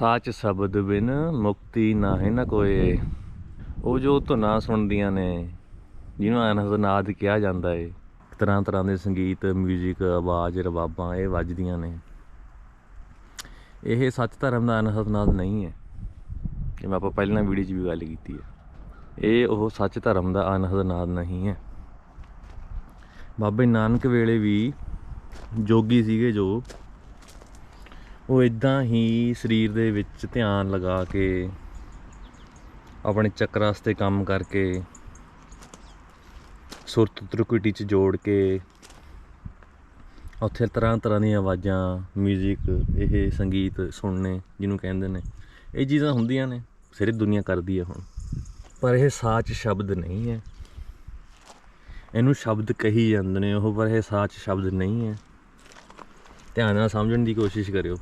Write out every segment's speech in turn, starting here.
ਸਾਚ ਸ਼ਬਦ ਬਿਨ ਮੁਕਤੀ ਨਾਹੀ ਨਾ ਕੋਏ। ਉਹ ਜੋ ਧੁਨਾਂ ਸੁਣਦੀਆਂ ਨੇ, ਜਿਹਨੂੰ ਅਨਹਦਨਾਦ ਕਿਹਾ ਜਾਂਦਾ ਏ। ਤਰ੍ਹਾਂ ਤਰ੍ਹਾਂ ਦੇ ਸੰਗੀਤ 뮤직 ਆਵਾਜ਼, ਰਬਾਬਾਂ ਇਹ ਵੱਜਦੀਆਂ ਨੇ। ਇਹ ਸੱਚ ਧਰਮ ਦਾ ਅਨਹਦਨਾਦ ਨਹੀਂ ਹੈ ਜਿਵੇਂ ਆਪਾਂ ਪਹਿਲਾਂ ਵੀਡੀਓ 'ਚ ਵੀ ਗੱਲ ਕੀਤੀ ਹੈ ਇਹ ਉਹ ਸੱਚ ਧਰਮ ਦਾ ਅਨਹਦਨਾਦ ਨਹੀਂ ਹੈ ਬਾਬੇ ਨਾਨਕ ਵੇਲੇ ਵੀ ਜੋਗੀ ਸੀਗੇ ਜੋ ਉਹ ਇਦਾਂ ਹੀ ਸਰੀਰ ਦੇ ਵਿੱਚ ਧਿਆਨ ਲਗਾ ਕੇ, ਆਪਣੇ ਚੱਕਰਾਂ 'ਤੇ ਕੰਮ ਕਰਕੇ, ਸੁਰਤ ਤ੍ਰਿਕੁਟੀ 'ਚ ਜੋੜ ਕੇ, ਉੱਥੇ ਤਰ੍ਹਾਂ ਤਰ੍ਹਾਂ ਦੀਆਂ ਆਵਾਜ਼ਾਂ 뮤직 ਇਹ ਸੰਗੀਤ ਸੁਣਨੇ ਜਿਹਨੂੰ ਕਹਿੰਦੇ ਨੇ, ਇਹ ਚੀਜ਼ਾਂ ਹੁੰਦੀਆਂ ਨੇ ਸਾਰੀ ਦੁਨੀਆ ਕਰਦੀ ਹੈ ਹੁਣ। ਪਰ ਇਹ ਸਾਚ ਸ਼ਬਦ ਨਹੀਂ ਹੈ। ਇਹਨੂੰ ਸ਼ਬਦ ਕਹੀ ਜਾਂਦੇ ਨੇ ਉਹ, ਪਰ ਇਹ ਸਾਚ ਸ਼ਬਦ ਨਹੀਂ ਹੈ। ਧਿਆਨ ਨਾਲ ਸਮਝਣ ਦੀ ਕੋਸ਼ਿਸ਼ ਕਰਿਓ।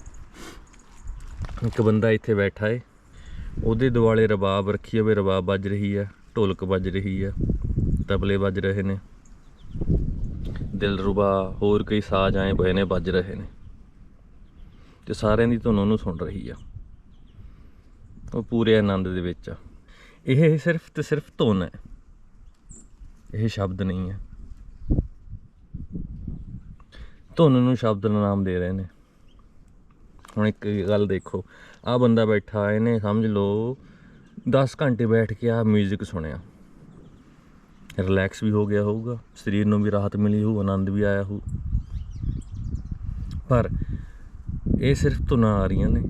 ਇੱਕ ਬੰਦਾ ਇੱਥੇ ਬੈਠਾ ਏ। ਉਹਦੇ ਦੁਆਲੇ ਰਬਾਬ ਰੱਖੀ ਹੋਵੇ ਰਬਾਬ ਵੱਜ ਰਹੀ ਹੈ ਢੋਲਕ ਵੱਜ ਰਹੀ ਆ, ਤਬਲੇ ਵੱਜ ਰਹੇ ਨੇ। ਦਿਲਰੁਬਾ ਹੋਰ ਕਈ ਸਾਜ਼ ਆਏ ਪਏ ਨੇ, ਵੱਜ ਰਹੇ ਨੇ। ਤੇ ਸਾਰਿਆਂ ਦੀ ਧੁਨ ਉਹਨੂੰ ਸੁਣ ਰਹੀ ਆ। ਉਹ ਪੂਰੇ ਆਨੰਦ ਦੇ ਵਿੱਚ ਆ। ਇਹ ਸਿਰਫ ਤੇ ਸਿਰਫ ਧੁਨ ਹੈ। ਇਹ ਸ਼ਬਦ ਨਹੀਂ ਹੈ। ਧੁਨ ਨੂੰ ਸ਼ਬਦ ਦਾ ਨਾਮ ਦੇ ਰਹੇ ਨੇ। ਹੁਣ ਇੱਕ ਗੱਲ ਦੇਖੋ ਆ ਬੰਦਾ ਬੈਠਾ, ਇਹਨੇ ਸਮਝ ਲਓ 10 ਘੰਟੇ ਬੈਠ ਕੇ ਆ 뮤직 ਸੁਣਿਆ। ਰਿਲੈਕਸ ਵੀ ਹੋ ਗਿਆ ਹੋਊਗਾ, ਸਰੀਰ ਨੂੰ ਵੀ ਰਾਹਤ ਮਿਲੀ ਹੋਊ, ਆਨੰਦ ਵੀ ਆਇਆ ਹੋਊ। ਪਰ ਇਹ ਸਿਰਫ ਧੁਨਾਂ ਆ ਰਹੀਆਂ ਨੇ।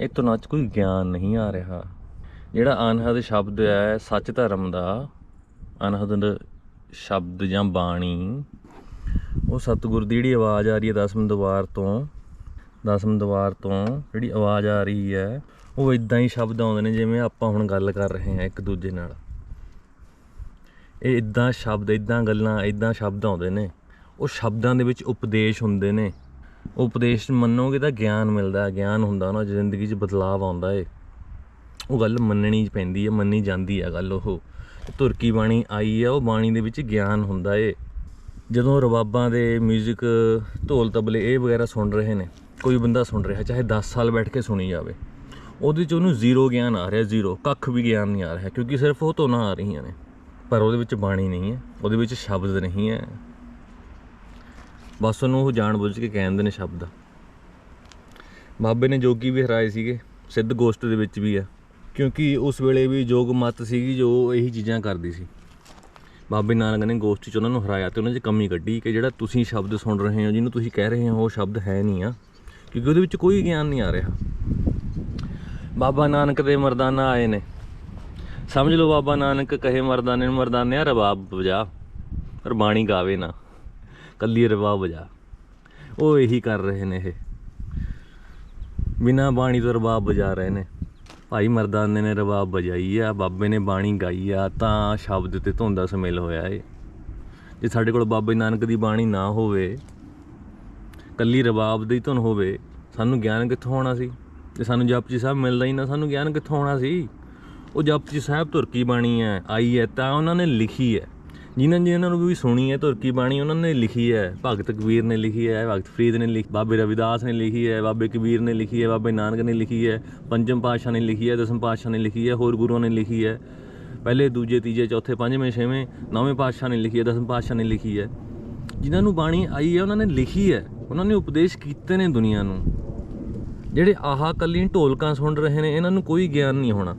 ਇਹ ਧੁਨਾਂ 'ਚ ਕੋਈ ਗਿਆਨ ਨਹੀਂ ਆ ਰਿਹਾ। ਜਿਹੜਾ ਅਨਹਦ ਸ਼ਬਦ ਹੈ, ਸੱਚ ਧਰਮ ਦਾ ਅਨਹਦ ਸ਼ਬਦ ਜਾਂ ਬਾਣੀ, ਉਹ ਸਤਿਗੁਰ ਦੀ ਜਿਹੜੀ ਆਵਾਜ਼ ਆ ਰਹੀ ਹੈ ਦਸਮ ਦਵਾਰ ਤੋਂ ਦਸਮ ਦਵਾਰ ਤੋਂ ਜਿਹੜੀ ਆਵਾਜ਼ ਆ ਰਹੀ ਹੈ, ਉਹ ਇਦਾਂ ਹੀ ਸ਼ਬਦ ਆਉਂਦੇ ਨੇ ਜਿਵੇਂ ਆਪਾਂ ਹੁਣ ਗੱਲ ਕਰ ਰਹੇ ਹਾਂ ਇੱਕ ਦੂਜੇ ਨਾਲ। ਇਹ ਇਦਾਂ ਸ਼ਬਦ ਇਦਾਂ ਗੱਲਾਂ ਇਦਾਂ ਸ਼ਬਦ ਆਉਂਦੇ ਨੇ। ਉਹ ਸ਼ਬਦਾਂ ਦੇ ਵਿੱਚ ਉਪਦੇਸ਼ ਹੁੰਦੇ ਨੇ। ਉਪਦੇਸ਼ ਮੰਨੋਗੇ ਤਾਂ ਗਿਆਨ ਮਿਲਦਾ ਗਿਆਨ ਹੁੰਦਾ ਨਾ, ਜ਼ਿੰਦਗੀ 'ਚ ਬਦਲਾਅ ਆਉਂਦਾ ਏ। ਉਹ ਗੱਲ ਮੰਨਣੀ ਪੈਂਦੀ ਹੈ, ਮੰਨੀ ਜਾਂਦੀ ਹੈ ਗੱਲ ਉਹ। ਤੁਰਕੀ ਬਾਣੀ ਆਈ ਹੈ, ਉਹ ਬਾਣੀ ਦੇ ਵਿੱਚ ਗਿਆਨ ਹੁੰਦਾ ਏ। ਜਦੋਂ ਰਬਾਬਾਂ ਦੇ 뮤직 ਢੋਲ ਤਬਲੇ ਇਹ ਵਗੈਰਾ ਸੁਣ ਰਹੇ ਨੇ ਕੋਈ ਬੰਦਾ ਸੁਣ ਰਿਹਾ, ਚਾਹੇ 10 ਸਾਲ ਬੈਠ ਕੇ ਸੁਣੀ ਜਾਵੇ। ਉਹਦੇ 'ਚ ਉਹਨੂੰ ਜ਼ੀਰੋ ਗਿਆਨ ਆ ਰਿਹਾ, ਜ਼ੀਰੋ। ਕੱਖ ਵੀ ਗਿਆਨ ਨਹੀਂ ਆ ਰਿਹਾ, ਕਿਉਂਕਿ ਸਿਰਫ ਉਹ ਧੁਨਾਂ ਆ ਰਹੀਆਂ ਨੇ। ਪਰ ਉਹਦੇ ਵਿੱਚ ਬਾਣੀ ਨਹੀਂ ਹੈ, ਉਹਦੇ ਵਿੱਚ ਸ਼ਬਦ ਨਹੀਂ ਹੈ। ਬਸ ਉਹਨੂੰ ਉਹ ਜਾਣ ਬੁੱਝ ਕੇ ਕਹਿੰਦੇ ਨੇ ਸ਼ਬਦ। ਬਾਬੇ ਨੇ ਜੋਗੀ ਵੀ ਹਰਾਏ ਸੀਗੇ, ਸਿੱਧ ਗੋਸ਼ਟ ਦੇ ਵਿੱਚ ਵੀ ਆ। ਕਿਉਂਕਿ ਉਸ ਵੇਲੇ ਵੀ ਜੋਗ ਮਤ ਸੀਗੀ, ਜੋ ਇਹੀ ਚੀਜ਼ਾਂ ਕਰਦੀ ਸੀ। ਬਾਬੇ ਨਾਨਕ ਨੇ ਗੋਸ਼ਟੀ 'ਚ ਉਹਨਾਂ ਨੂੰ ਹਰਾਇਆ ਤੇ ਉਹਨਾਂ 'ਚ ਕਮੀ ਕੱਢੀ ਕਿ ਜਿਹੜਾ ਤੁਸੀਂ ਸ਼ਬਦ ਸੁਣ ਰਹੇ ਹੋ, ਜਿਹਨੂੰ ਤੁਸੀਂ ਕਹਿ ਰਹੇ ਹੋ, ਉਹ ਸ਼ਬਦ ਹੈ ਨਹੀਂ ਆ। ਕਿਉਂਕਿ ਉਹਦੇ ਵਿੱਚ ਕੋਈ ਗਿਆਨ ਨਹੀਂ ਆ ਰਿਹਾ। ਬਾਬਾ ਨਾਨਕ ਦੇ ਮਰਦਾਨਾ ਆਏ ਨੇ। ਸਮਝ ਲਓ ਬਾਬਾ ਨਾਨਕ ਕਹੇ ਮਰਦਾਨੇ ਨੂੰ, ਮਰਦਾਨਿਆ ਰਬਾਬ ਵਜਾ, ਪਰ ਬਾਣੀ ਗਾਵੇ ਨਾ, ਕੱਲੀ ਰਬਾਬ ਵਜਾ। ਉਹ ਇਹੀ ਕਰ ਰਹੇ ਨੇ ਇਹ। ਬਿਨਾ ਬਾਣੀ ਤੋਂ ਰਬਾਬ ਵਜਾ ਰਹੇ ਨੇ। ਭਾਈ ਮਰਦਾਨੇ ਨੇ ਰਬਾਬ ਵਜਾਈ ਆ, ਬਾਬੇ ਨੇ ਬਾਣੀ ਗਾਈ ਆ, ਤਾਂ ਸ਼ਬਦ ਤੇ ਧੁੰਦਾ ਦਾ ਸਮੇਲ ਹੋਇਆ ਏ। ਜੇ ਸਾਡੇ ਕੋਲ ਬਾਬੇ ਨਾਨਕ ਦੀ ਬਾਣੀ ਨਾ ਹੋਵੇ ਕੱਲੀ ਰਬਾਬ ਦੀ ਧੁਨ ਹੋਵੇ ਸਾਨੂੰ ਗਿਆਨ ਕਿੱਥੋਂ ਆਉਣਾ ਸੀ ਜੇ ਸਾਨੂੰ ਜਪਜੀ ਸਾਹਿਬ ਮਿਲਦਾ ਹੀ ਨਾ ਸਾਨੂੰ ਗਿਆਨ ਕਿੱਥੋਂ ਆਉਣਾ ਸੀ ਉਹ ਜਪਜੀ ਸਾਹਿਬ ਤੁਰਕੀ ਬਾਣੀ ਹੈ ਆਈ ਹੈ ਤਾਂ ਉਹਨਾਂ ਨੇ ਲਿਖੀ ਹੈ ਜਿਨ੍ਹਾਂ ਜਿਨ੍ਹਾਂ ਨੂੰ ਵੀ ਸੁਣੀ ਹੈ ਤੁਰਕੀ ਬਾਣੀ ਉਹਨਾਂ ਨੇ ਲਿਖੀ ਹੈ ਭਗਤ ਕਬੀਰ ਨੇ ਲਿਖੀ ਹੈ ਭਗਤ ਫਰੀਦ ਨੇ ਲਿਖੀ ਬਾਬੇ ਰਵਿਦਾਸ ਨੇ ਲਿਖੀ ਹੈ ਬਾਬੇ ਕਬੀਰ ਨੇ ਲਿਖੀ ਹੈ ਬਾਬੇ ਨਾਨਕ ਨੇ ਲਿਖੀ ਹੈ ਪੰਜਮ ਪਾਤਸ਼ਾਹ ਨੇ ਲਿਖੀ ਹੈ ਦਸਮ ਪਾਤਸ਼ਾਹ ਨੇ ਲਿਖੀ ਹੈ ਹੋਰ ਗੁਰੂਆਂ ਨੇ ਲਿਖੀ ਹੈ ਪਹਿਲੇ ਦੂਜੇ ਤੀਜੇ ਚੌਥੇ ਪੰਜਵੇਂ ਛੇਵੇਂ ਨੌਵੇਂ ਪਾਤਸ਼ਾਹ ਨੇ ਲਿਖੀ ਹੈ ਦਸਮ ਪਾਤਸ਼ਾਹ ਨੇ ਲਿਖੀ ਹੈ ਜਿਨ੍ਹਾਂ ਨੂੰ ਬਾਣੀ ਆਈ ਹੈ ਉਹਨਾਂ ਨੇ ਲਿਖੀ ਹੈ ਉਹਨਾਂ ਨੇ ਉਪਦੇਸ਼ ਕੀਤੇ ਨੇ ਦੁਨੀਆ ਨੂੰ। ਜਿਹੜੇ ਆਹਾ ਕੱਲੀਆਂ ਢੋਲਕਾਂ ਸੁਣ ਰਹੇ ਨੇ, ਇਹਨਾਂ ਨੂੰ ਕੋਈ ਗਿਆਨ ਨਹੀਂ ਹੋਣਾ।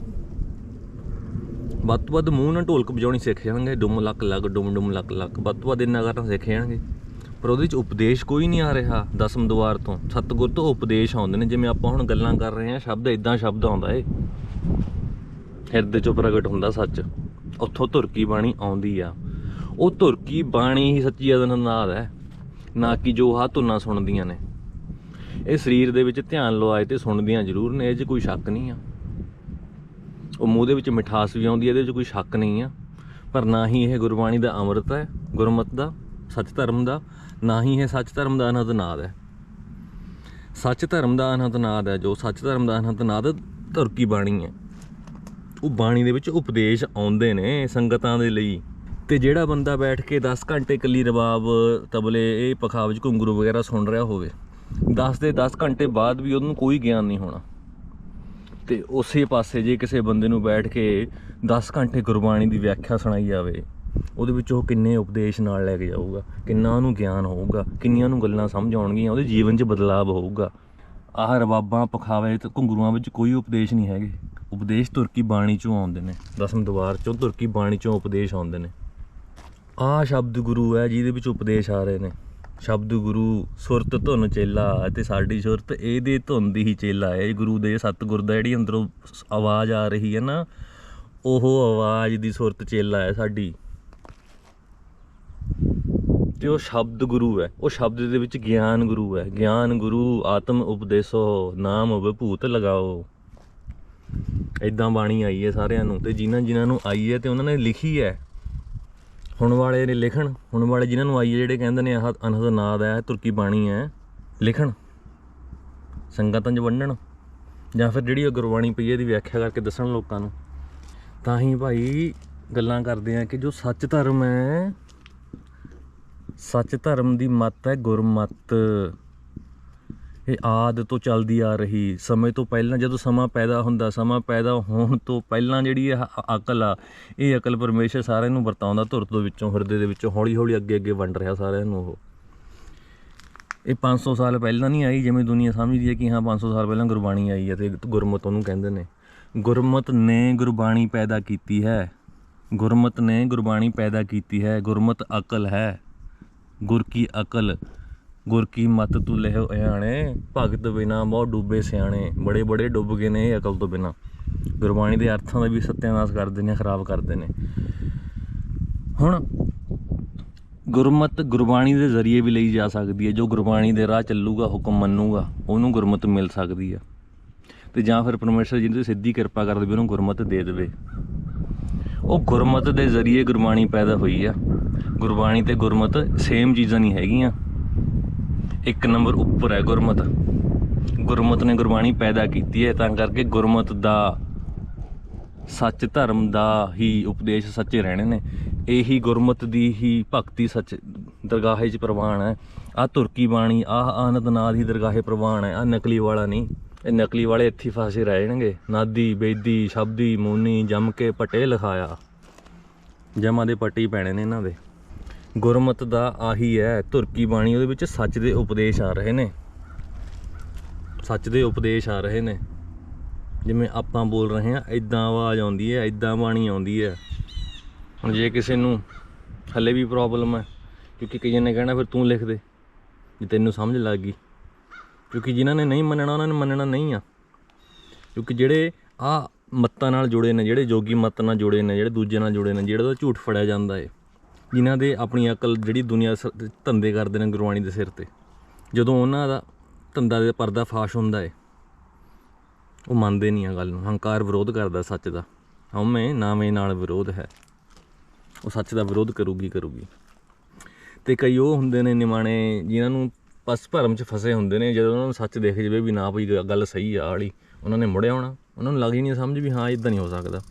ਵੱਧ ਤੋਂ ਵੱਧ ਮੂੰਹ ਨਾਲ ਢੋਲਕ ਵਜਾਉਣੀ ਸਿੱਖ ਜਾਣਗੇ। ਡੁੰਮ ਲੱਕ ਲੱਕ ਡੁੰਮ ਡੁੰਮ ਲੱਕ ਲੱਕ ਵੱਧ ਤੋਂ ਵੱਧ ਇੰਨਾ ਕਰਨਾ ਸਿੱਖ ਜਾਣਗੇ। ਪਰ ਉਹਦੇ ਵਿੱਚ ਉਪਦੇਸ਼ ਕੋਈ ਨਹੀਂ ਆ ਰਿਹਾ ਦਸਮ ਦੁਆਰ ਤੋਂ। ਸਤਿਗੁਰ ਤੋਂ ਉਪਦੇਸ਼ ਆਉਂਦੇ ਨੇ। ਜਿਵੇਂ ਆਪਾਂ ਹੁਣ ਗੱਲਾਂ ਕਰ ਰਹੇ ਹਾਂ, ਸ਼ਬਦ ਇਦਾਂ ਸ਼ਬਦ ਆਉਂਦਾ ਏ। ਹਿਰਦੇ ਚੋਂ ਪ੍ਰਗਟ ਹੁੰਦਾ ਸੱਚ। ਉੱਥੋਂ ਧੁਰਕੀ ਬਾਣੀ ਆਉਂਦੀ ਆ। ਉਹ ਧੁਰਕੀ ਬਾਣੀ ਹੀ ਸੱਚੀ ਅਦਨ ਅਦਨਨਾਦ ਹੈ। ਨਾ ਕਿ ਜੋ ਹਾ ਧੁਨਾਂ ਸੁਣਦੀਆਂ ਨੇ। ਇਹ ਸਰੀਰ ਦੇ ਵਿੱਚ ਧਿਆਨ ਲਵਾਏ ਤੇ ਸੁਣਦੀਆਂ ਜ਼ਰੂਰ ਨੇ, ਇਹ 'ਚ ਕੋਈ ਸ਼ੱਕ ਨਹੀਂ ਆ। ਉਹ ਮੂੰਹ ਦੇ ਵਿੱਚ ਮਿਠਾਸ ਵੀ ਆਉਂਦੀ ਹੈ ਇਹਦੇ 'ਚ ਕੋਈ ਸ਼ੱਕ ਨਹੀਂ ਆ। ਪਰ ਨਾ ਹੀ ਇਹ ਗੁਰਬਾਣੀ ਦਾ ਅੰਮ੍ਰਿਤ ਹੈ, ਗੁਰਮਤ ਦਾ, ਸੱਚ ਧਰਮ ਦਾ, ਨਾ ਹੀ ਇਹ ਸੱਚ ਧਰਮ ਦਾ ਅਨੰਦ ਨਾਦ ਹੈ। ਸੱਚ ਧਰਮ ਦਾ ਅਨੰਦ ਨਾਦ ਹੈ, ਜੋ ਸੱਚ ਧਰਮ ਦਾ ਅਨੰਦ ਨਾਦ ਧੁਰਕੀ ਬਾਣੀ ਹੈ। ਉਹ ਬਾਣੀ ਦੇ ਵਿੱਚ ਉਪਦੇਸ਼ ਆਉਂਦੇ ਨੇ ਸੰਗਤਾਂ ਦੇ ਲਈ। ਤੇ ਜਿਹੜਾ ਬੰਦਾ ਬੈਠ ਕੇ 10 ਘੰਟੇ ਇਕੱਲੀ ਰਬਾਬ, ਤਬਲੇ, ਇਹ ਪਖਾਵਜ ਘੁੰਗਰੂ ਵਗੈਰਾ ਸੁਣ ਰਿਹਾ ਹੋਵੇ 10 ਦੇ 10 ਘੰਟੇ ਬਾਅਦ ਵੀ ਉਹਨੂੰ ਕੋਈ ਗਿਆਨ ਨਹੀਂ ਹੋਣਾ। ਤੇ ਉਸੇ ਪਾਸੇ ਜੇ ਕਿਸੇ ਬੰਦੇ ਨੂੰ ਬੈਠ ਕੇ 10 ਘੰਟੇ ਗੁਰਬਾਣੀ ਦੀ ਵਿਆਖਿਆ ਸੁਣਾਈ ਜਾਵੇ, ਉਹਦੇ ਵਿੱਚ ਉਹ ਕਿੰਨੇ ਉਪਦੇਸ਼ ਨਾਲ ਲੈ ਕੇ ਜਾਊਗਾ, ਕਿੰਨਾ ਉਹਨੂੰ ਗਿਆਨ ਹੋਊਗਾ, ਕਿੰਨੀਆਂ ਨੂੰ ਗੱਲਾਂ ਸਮਝ ਆਉਣਗੀਆਂ, ਉਹਦੇ ਜੀਵਨ 'ਚ ਬਦਲਾਅ ਹੋਊਗਾ। ਆਹ ਰਬਾਬਾਂ, ਪਖਾਵੇ ਤੇ ਘੁੰਗਰੂਆਂ ਵਿੱਚ ਕੋਈ ਉਪਦੇਸ਼ ਨਹੀਂ ਹੈਗੇ। ਉਪਦੇਸ਼ ਤੁਰਕੀ ਬਾਣੀ ਚੋਂ ਆਉਂਦੇ ਨੇ, ਦਸਮ ਦਵਾਰ ਚੋਂ ਤੁਰਕੀ ਬਾਣੀ ਚੋਂ ਉਪਦੇਸ਼ ਆਉਂਦੇ ਨੇ। ਆਹ ਸ਼ਬਦ ਗੁਰੂ ਹੈ ਜਿਹਦੇ ਵਿੱਚ ਉਪਦੇਸ਼ ਆ ਰਹੇ ਨੇ। ਸ਼ਬਦ ਗੁਰੂ ਸੁਰਤ ਧੁਨ ਚੇਲਾ ਅਤੇ ਸਾਡੀ ਸੁਰਤ ਇਹਦੇ ਧੁਨ ਦੀ ਹੀ ਚੇਲਾ ਹੈ। ਇਹ ਗੁਰੂ ਦੇ ਸਤਿਗੁਰ ਦਾ ਜਿਹੜੀ ਅੰਦਰੋਂ ਆਵਾਜ਼ ਆ ਰਹੀ ਹੈ ਨਾ, ਉਹ ਆਵਾਜ਼ ਦੀ ਸੁਰਤ ਚੇਲਾ ਹੈ ਸਾਡੀ। ਤੇ ਉਹ ਸ਼ਬਦ ਗੁਰੂ ਹੈ। ਉਹ ਸ਼ਬਦ ਦੇ ਵਿੱਚ ਗਿਆਨ ਗੁਰੂ ਹੈ। ਗਿਆਨ ਗੁਰੂ, ਆਤਮ ਉਪਦੇਸੋ, ਨਾਮ ਵਿਭੂਤ ਲਗਾਓ। ਇਦਾਂ ਬਾਣੀ ਆਈ ਹੈ ਸਾਰਿਆਂ ਨੂੰ ਤੇ ਜਿਨ੍ਹਾਂ ਜਿਨ੍ਹਾਂ ਨੂੰ ਆਈ ਹੈ ਤੇ ਉਹਨਾਂ ਨੇ ਲਿਖੀ ਹੈ। ਹੁਣ ਵਾਲੇ ਨੇ ਲਿਖਣ, ਹੁਣ ਵਾਲੇ ਜਿਨ੍ਹਾਂ ਨੂੰ ਆਈ ਜਿਹੜੇ ਕਹਿੰਦੇ ਨੇ ਆਹ ਅਨਹਦ ਨਾਦ ਹੈ, ਤੁਰਕੀ ਬਾਣੀ ਹੈ, ਲਿਖਣ। ਸੰਗਤਾਂ 'ਚ ਵੰਡਣ ਜਾਂ ਫਿਰ ਜਿਹੜੀ ਉਹ ਗੁਰਬਾਣੀ ਪਈ ਹੈ ਦੀ ਵਿਆਖਿਆ ਕਰਕੇ ਦੱਸਣ ਲੋਕਾਂ ਨੂੰ। ਤਾਂ ਹੀ ਭਾਈ ਗੱਲਾਂ ਕਰਦੇ ਆ ਕਿ ਜੋ ਸੱਚ ਧਰਮ ਹੈ, ਸੱਚ ਧਰਮ ਦੀ ਮੱਤ ਹੈ ਗੁਰਮਤ। ਇਹ ਆਦ ਤੋਂ ਚੱਲਦੀ ਆ ਰਹੀ। ਸਮੇਂ ਤੋਂ ਪਹਿਲਾਂ ਜਦੋਂ ਸਮਾਂ ਪੈਦਾ ਹੁੰਦਾ, ਸਮਾਂ ਪੈਦਾ ਹੋਣ ਤੋਂ ਪਹਿਲਾਂ ਜਿਹੜੀ ਇਹ ਅ- ਅਕਲ ਆ, ਇਹ ਅਕਲ ਪਰਮੇਸ਼ਰ ਸਾਰਿਆਂ ਨੂੰ ਵਰਤਾਉਂਦਾ ਧੁਰ ਤੋਂ ਵਿੱਚੋਂ, ਹਿਰਦੇ ਦੇ ਵਿੱਚੋਂ ਹੌਲੀ ਹੌਲੀ ਅੱਗੇ ਅੱਗੇ ਵੰਡ ਰਿਹਾ ਸਾਰਿਆਂ ਨੂੰ ਉਹ। ਇਹ 500 ਸਾਲ ਪਹਿਲਾਂ ਨਹੀਂ ਆਈ, ਜਿਵੇਂ ਦੁਨੀਆ ਸਮਝਦੀ ਹੈ ਕਿ ਹਾਂ 500 ਸਾਲ ਪਹਿਲਾਂ ਗੁਰਬਾਣੀ ਆਈ ਹੈ ਤੇ ਗੁਰਮਤ ਉਹਨੂੰ ਕਹਿੰਦੇ ਨੇ। ਗੁਰਮਤ ਨੇ ਗੁਰਬਾਣੀ ਪੈਦਾ ਕੀਤੀ ਹੈ। ਗੁਰਮਤ ਨੇ ਗੁਰਬਾਣੀ ਪੈਦਾ ਕੀਤੀ ਹੈ। ਗੁਰਮਤ ਅਕਲ ਹੈ। ਗੁਰ ਕੀ ਅਕਲ? ਗੁਰ ਕੀ ਮਤ ਤੂੰ ਲਹਿ ਆਣੇ, ਭਗਤ ਬਿਨਾ ਬਹੁਤ ਡੁੱਬੇ ਸਿਆਣੇ। ਬੜੇ ਬੜੇ ਡੁੱਬ ਗਏ ਨੇ ਅਕਲ ਤੋਂ ਬਿਨਾ। ਗੁਰਬਾਣੀ ਦੇ ਅਰਥਾਂ ਦਾ ਵੀ ਸਤਿਆਨਾਸ਼ ਕਰਦੇ ਨੇ, ਖਰਾਬ ਕਰਦੇ ਨੇ। ਹੁਣ ਗੁਰਮਤ ਗੁਰਬਾਣੀ ਦੇ ਜ਼ਰੀਏ ਵੀ ਲਈ ਜਾ ਸਕਦੀ ਹੈ। ਜੋ ਗੁਰਬਾਣੀ ਦੇ ਰਾਹ ਚੱਲੂਗਾ, ਹੁਕਮ ਮੰਨੂਗਾ, ਉਹਨੂੰ ਗੁਰਮਤ ਮਿਲ ਸਕਦੀ ਹੈ। ਤੇ ਜਾਂ ਫਿਰ ਪਰਮੇਸ਼ਰ ਜੀ ਦੀ ਸਿੱਧੀ ਕਿਰਪਾ ਕਰ ਦੇਵੇ, ਉਹਨੂੰ ਗੁਰਮਤ ਦੇ ਦੇਵੇ। ਉਹ ਗੁਰਮਤ ਦੇ ਜ਼ਰੀਏ ਗੁਰਬਾਣੀ ਪੈਦਾ ਹੋਈ ਆ। ਗੁਰਬਾਣੀ ਤੇ ਗੁਰਮਤ ਸੇਮ ਚੀਜ਼ਾਂ ਨਹੀਂ ਹੈਗੀਆਂ। ਇੱਕ ਨੰਬਰ ਉੱਪਰ ਹੈ ਗੁਰਮਤ। ਗੁਰਮਤ ਨੇ ਗੁਰਬਾਣੀ ਪੈਦਾ ਕੀਤੀ ਹੈ, ਤਾਂ ਕਰਕੇ ਗੁਰਮਤ ਦਾ ਸੱਚ ਧਰਮ ਦਾ ਹੀ ਉਪਦੇਸ਼ ਸੱਚੇ ਰਹਿਣੇ ਨੇ। ਇਹੀ ਗੁਰਮਤ ਦੀ ਹੀ ਭਗਤੀ ਸੱਚ ਦਰਗਾਹੇ 'ਚ ਪ੍ਰਵਾਨ ਹੈ। ਆ ਤੁਰਕੀ ਬਾਣੀ, ਆਹ ਆਨੰਦ ਨਾਦ ਹੀ ਦਰਗਾਹੇ ਪ੍ਰਵਾਨ ਹੈ। ਆ ਨਕਲੀ ਵਾਲਾ ਨਹੀਂ। ਇਹ ਨਕਲੀ ਵਾਲੇ ਇੱਥੇ ਫਸੇ ਰਹਿ ਜਾਣਗੇ। ਨਾਦੀ, ਬੇਦੀ, ਸ਼ਬਦੀ, ਮੋਨੀ, ਜੰਮ ਕੇ ਪਟੇ ਲਿਖਾਇਆ। ਜਮਾਂ ਦੇ ਪੱਟੀ ਪੈਣੇ ਨੇ ਇਹਨਾਂ ਦੇ। ਗੁਰਮਤ ਦਾ ਆਹੀ ਹੈ, ਤੁਰਕੀ ਬਾਣੀ ਉਹਦੇ ਵਿੱਚ ਸੱਚ ਦੇ ਉਪਦੇਸ਼ ਆ ਰਹੇ ਨੇ। ਸੱਚ ਦੇ ਉਪਦੇਸ਼ ਆ ਰਹੇ ਨੇ। ਜਿਵੇਂ ਆਪਾਂ ਬੋਲ ਰਹੇ ਹਾਂ ਇਦਾਂ ਆਵਾਜ਼ ਆਉਂਦੀ ਹੈ ਇਦਾਂ ਬਾਣੀ ਆਉਂਦੀ ਹੈ। ਹੁਣ ਜੇ ਕਿਸੇ ਨੂੰ ਹੱਲੇ ਵੀ ਪ੍ਰੋਬਲਮ ਹੈ, ਕਿਉਂਕਿ ਕਈਆਂ ਨੇ ਕਹਿਣਾ, ਫਿਰ ਤੂੰ ਲਿਖ ਦੇ, ਜੇ ਤੈਨੂੰ ਸਮਝ ਲੱਗ ਗਈ। ਕਿਉਂਕਿ ਜਿਨ੍ਹਾਂ ਨੇ ਨਹੀਂ ਮੰਨਣਾ, ਉਹਨਾਂ ਨੇ ਮੰਨਣਾ ਨਹੀਂ ਆ। ਕਿਉਂਕਿ ਜਿਹੜੇ ਆ ਮੱਤਾਂ ਨਾਲ ਜੁੜੇ ਨੇ, ਜਿਹੜੇ ਜੋਗੀ ਮੱਤ ਨਾਲ ਜੁੜੇ ਨੇ, ਜਿਹੜੇ ਦੂਜੇ ਨਾਲ ਜੁੜੇ ਨੇ, ਜਿਹੜਾ ਦਾ ਝੂਠ ਫੜਿਆ ਜਾਂਦਾ ਏ। ਜਿਨ੍ਹਾਂ ਦੇ ਆਪਣੀ ਅਕਲ ਜਿਹੜੀ ਦੁਨੀਆ ਸ- ਧੰਦੇ ਕਰਦੇ ਨੇ ਗੁਰਬਾਣੀ ਦੇ ਸਿਰ ਤੇ। ਜਦੋਂ ਉਹਨਾਂ ਦਾ ਧੰਦਾ ਦੇ ਪਰਦਾ ਫਾਸ਼ ਹੁੰਦਾ ਏ, ਉਹ ਮੰਨਦੇ ਨਹੀਂ ਆ ਗੱਲ ਨੂੰ। ਹੰਕਾਰ ਵਿਰੋਧ ਕਰਦਾ ਸੱਚ ਦਾ। ਹਉਮੈ ਨਾਵੇਂ ਨਾਲ ਵਿਰੋਧ ਹੈ। ਉਹ ਸੱਚ ਦਾ ਵਿਰੋਧ ਕਰੂਗੀ ਕਰੂਗੀ। ਤੇ ਕਈ ਉਹ ਹੁੰਦੇ ਨੇ ਨਿਮਾਣੇ ਜਿਨ੍ਹਾਂ ਨੂੰ ਪਸ ਭਰਮ 'ਚ ਫਸੇ ਹੁੰਦੇ ਨੇ। ਜਦੋਂ ਉਹਨਾਂ ਨੂੰ ਸੱਚ ਦੇਖ ਜਵੇ ਵੀ ਨਾ ਭਈ ਗੱਲ ਸਹੀ ਆ ਵਾਲੀ, ਉਹਨਾਂ ਨੇ ਮੁੜਿਆ ਹੋਣਾ। ਉਹਨਾਂ ਨੂੰ ਲੱਗ ਹੀ ਨਹੀਂ ਸਮਝ ਵੀ ਹਾਂ ਇਦਾਂ ਨਹੀਂ ਹੋ ਸਕਦਾ।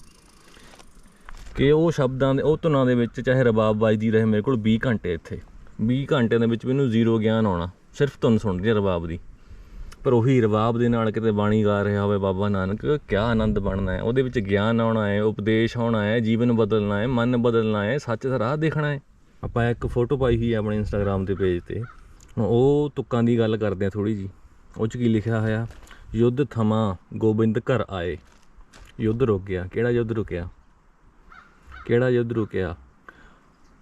ਕਿ ਉਹ ਸ਼ਬਦਾਂ ਦੇ ਉਹ ਧੁਨਾਂ ਦੇ ਵਿੱਚ ਚਾਹੇ ਰਬਾਬ ਵੱਜਦੀ ਰਹੇ ਮੇਰੇ ਕੋਲ 20 ਘੰਟੇ ਇੱਥੇ। 20 ਘੰਟਿਆਂ ਦੇ ਵਿੱਚ ਮੈਨੂੰ ਜ਼ੀਰੋ ਗਿਆਨ ਆਉਣਾ, ਸਿਰਫ ਧੁਨ ਸੁਣਦੀ ਹੈ ਰਬਾਬ ਦੀ। ਪਰ ਉਹੀ ਰਬਾਬ ਦੇ ਨਾਲ ਕਿਤੇ ਬਾਣੀ ਗਾ ਰਿਹਾ ਹੋਵੇ, ਬਾਬਾ ਨਾਨਕ, ਕਿਆ ਆਨੰਦ ਬਣਨਾ ਹੈ। ਉਹਦੇ ਵਿੱਚ ਗਿਆਨ ਆਉਣਾ ਹੈ, ਉਪਦੇਸ਼ ਆਉਣਾ ਹੈ, ਜੀਵਨ ਬਦਲਣਾ ਹੈ, ਮਨ ਬਦਲਣਾ ਹੈ, ਸੱਚ ਦਾ ਰਾਹ ਦੇਖਣਾ ਹੈ। ਆਪਾਂ ਇੱਕ ਫੋਟੋ ਪਾਈ ਹੋਈ ਹੈ ਆਪਣੇ ਇੰਸਟਾਗ੍ਰam ਦੇ ਪੇਜ ਤੇ। ਉਹ ਤੁੱਕਾਂ ਦੀ ਗੱਲ ਕਰਦੇ ਆ ਥੋੜੀ ਜੀ ਉਹ ਚ ਕੀ ਲਿਖਿਆ ਹੋਇਆ? ਯੁੱਧ ਥਮਾ ਗੋਬਿੰਦ ਘਰ ਆਏ। ਯੁੱਧ ਰੁਕ ਗਿਆ। ਕਿਹੜਾ ਯੁੱਧ ਰੁਕਿਆ? ਕਿਹੜਾ ਯੁੱਧ ਰੁਕਿਆ?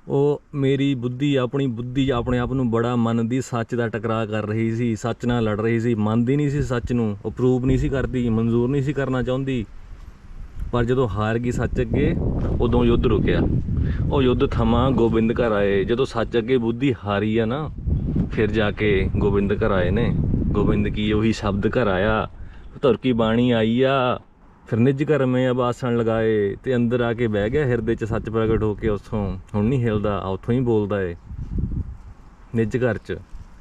ਉਹ ਮੇਰੀ ਬੁੱਧੀ ਆਪਣੀ ਬੁੱਧੀ ਆਪਣੇ ਆਪ ਨੂੰ ਬੜਾ ਮੰਨਦੀ ਸੱਚ ਦਾ ਟਕਰਾਅ ਕਰ ਰਹੀ ਸੀ। ਸੱਚ ਨਾਲ ਲੜ ਰਹੀ ਸੀ। ਮੰਨਦੀ ਨਹੀਂ ਸੀ ਸੱਚ ਨੂੰ। ਅਪਰੂਵ ਨਹੀਂ ਸੀ ਕਰਦੀ। ਮਨਜ਼ੂਰ ਨਹੀਂ ਸੀ ਕਰਨਾ ਚਾਹੁੰਦੀ। ਪਰ ਜਦੋਂ ਹਾਰ ਗਈ ਸੱਚ ਅੱਗੇ, ਉਦੋਂ ਯੁੱਧ ਰੁਕਿਆ। ਉਹ ਯੁੱਧ ਥਮਾ ਗੋਬਿੰਦ ਘਰ ਆਏ। ਜਦੋਂ ਸੱਚ ਅੱਗੇ ਬੁੱਧੀ ਹਾਰੀ ਆ ਨਾ, ਫਿਰ ਜਾ ਕੇ ਗੋਬਿੰਦ ਘਰ ਆਏ ਨੇ। ਗੋਬਿੰਦ ਕੀ ਉਹੀ ਸ਼ਬਦ ਘਰ ਆਇਆ? ਧੁਰ ਕੀ ਬਾਣੀ ਆਈ ਆ। ਫਿਰ ਨਿੱਜ ਘਰ ਮੇ ਆਬਾਸਣ ਲਗਾਏ ਤੇ ਅੰਦਰ ਆ ਕੇ ਬਹਿ ਗਿਆ ਹਿਰਦੇ 'ਚ ਸੱਚ ਪ੍ਰਗਟ ਹੋ ਕੇ ਉੱਥੋਂ। ਹੁਣ ਨਹੀਂ ਹਿਲਦਾ ਆ ਉੱਥੋਂ ਹੀ ਬੋਲਦਾ ਏ। ਨਿੱਜ ਘਰ 'ਚ,